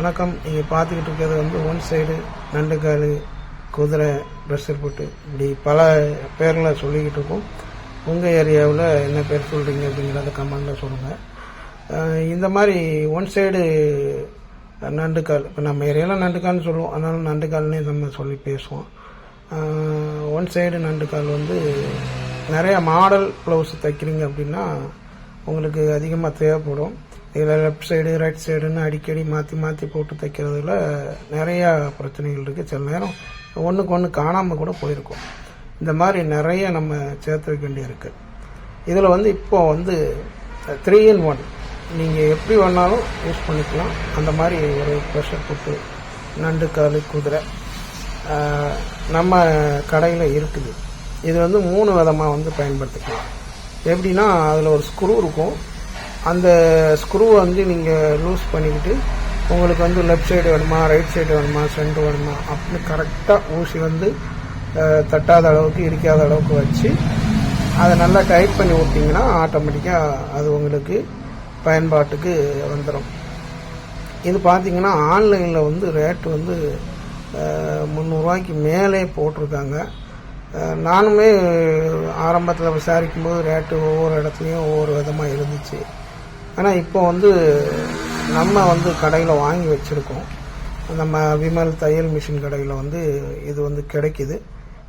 வணக்கம். நீங்கள் பார்த்துக்கிட்டு இருக்கிறது வந்து ஒன் சைடு நண்டுக்கால் குதிரை ப்ரெஷர் போட்டு இப்படி பல பேரில் சொல்லிக்கிட்டு இருக்கோம். உங்கள் ஏரியாவில் என்ன பேர் சொல்கிறீங்க அப்படிங்கிறத கமெண்டில் சொல்லுங்கள் இந்த மாதிரி ஒன் சைடு நண்டுக்கால் இப்போ நம்ம ஏரியாவில் நண்டுக்கால்னு சொல்லுவோம். அதனால நண்டுக்கால்னே நம்ம சொல்லி பேசுவோம். ஒன் சைடு நண்டுக்கால் வந்து நிறைய மாடல் ப்ளவுஸ் தைக்கிறீங்க அப்படின்னா உங்களுக்கு அதிகமாக தேவைப்படும். இதில் லெஃப்ட் சைடு ரைட் சைடுன்னு அடிக்கடி மாற்றி மாற்றி போட்டு தைக்கிறதுல நிறையா பிரச்சனைகள் இருக்குது சில நேரம் ஒன்றுக்கு ஒன்று காணாமல் கூட போயிருக்கும். இந்த மாதிரி நிறைய நம்ம சேர்த்து வைக்க வேண்டியிருக்கு. இதில் வந்து இப்போ வந்து த்ரீ இன் ஒன் நீங்கள் எப்படி வேணாலும் யூஸ் பண்ணிக்கலாம். அந்த மாதிரி ஒரு ப்ரெஷர் புட்டு நண்டு காலு குதிரை நம்ம கடையில் இருக்குது. இது வந்து மூணு விதமாக வந்து பயன்படுத்திக்கலாம். எப்படின்னா அதில் ஒரு ஸ்க்ரூ இருக்கும். அந்த ஸ்க்ரூவை வந்து நீங்கள் லூஸ் பண்ணிக்கிட்டு உங்களுக்கு வந்து லெஃப்ட் சைடு வேணுமா ரைட் சைடு வேணுமா சென்டர் வேணுமா அப்படின்னு கரெக்டாக ஊசி வந்து தட்டாத அளவுக்கு இடிக்காத அளவுக்கு வச்சு அதை நல்லா டைட் பண்ணி விட்டிங்கன்னா ஆட்டோமேட்டிக்காக அது உங்களுக்கு பயன்பாட்டுக்கு வந்துடும் இது பார்த்தீங்கன்னா ஆன்லைனில் வந்து ரேட்டு வந்து முந்நூறுவாய்க்கு முந்நூறுரூவாய்க்கு மேலே போட்டிருக்காங்க. நானுமே ஆரம்பத்தில் விசாரிக்கும் போது ரேட்டு ஒவ்வொரு இடத்துலையும் ஒவ்வொரு விதமாக இருந்துச்சு. ஆனால் இப்போ வந்து நம்ம வந்து கடையில் வாங்கி வச்சுருக்கோம். நம்ம விமல் தையல் மிஷின் கடையில் வந்து இது வந்து கிடைக்குது.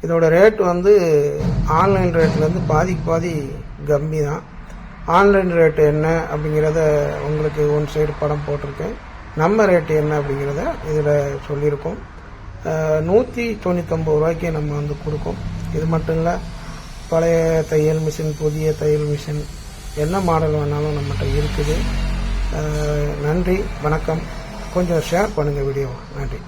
இதோட ரேட் வந்து ஆன்லைன் ரேட்லேருந்து பாதிக்கு பாதி கம்மி தான். ஆன்லைன் ரேட்டு என்ன அப்படிங்கிறத உங்களுக்கு ஒன் சைடு படம் போட்டிருக்கேன். நம்ம ரேட்டு என்ன அப்படிங்கிறத இதில் சொல்லியிருக்கோம். நூற்றி தொண்ணூத்தொம்பது ரூபாய்க்கு நம்ம வந்து கொடுக்கோம். இது மட்டும் இல்லை பழைய தையல் மிஷின் புதிய தையல் மிஷின் என்ன மாடல் வேணாலும் நம்மகிட்ட இருக்குது. நன்றி வணக்கம். கொஞ்சம் ஷேர் பண்ணுங்கள் வீடியோ நன்றி.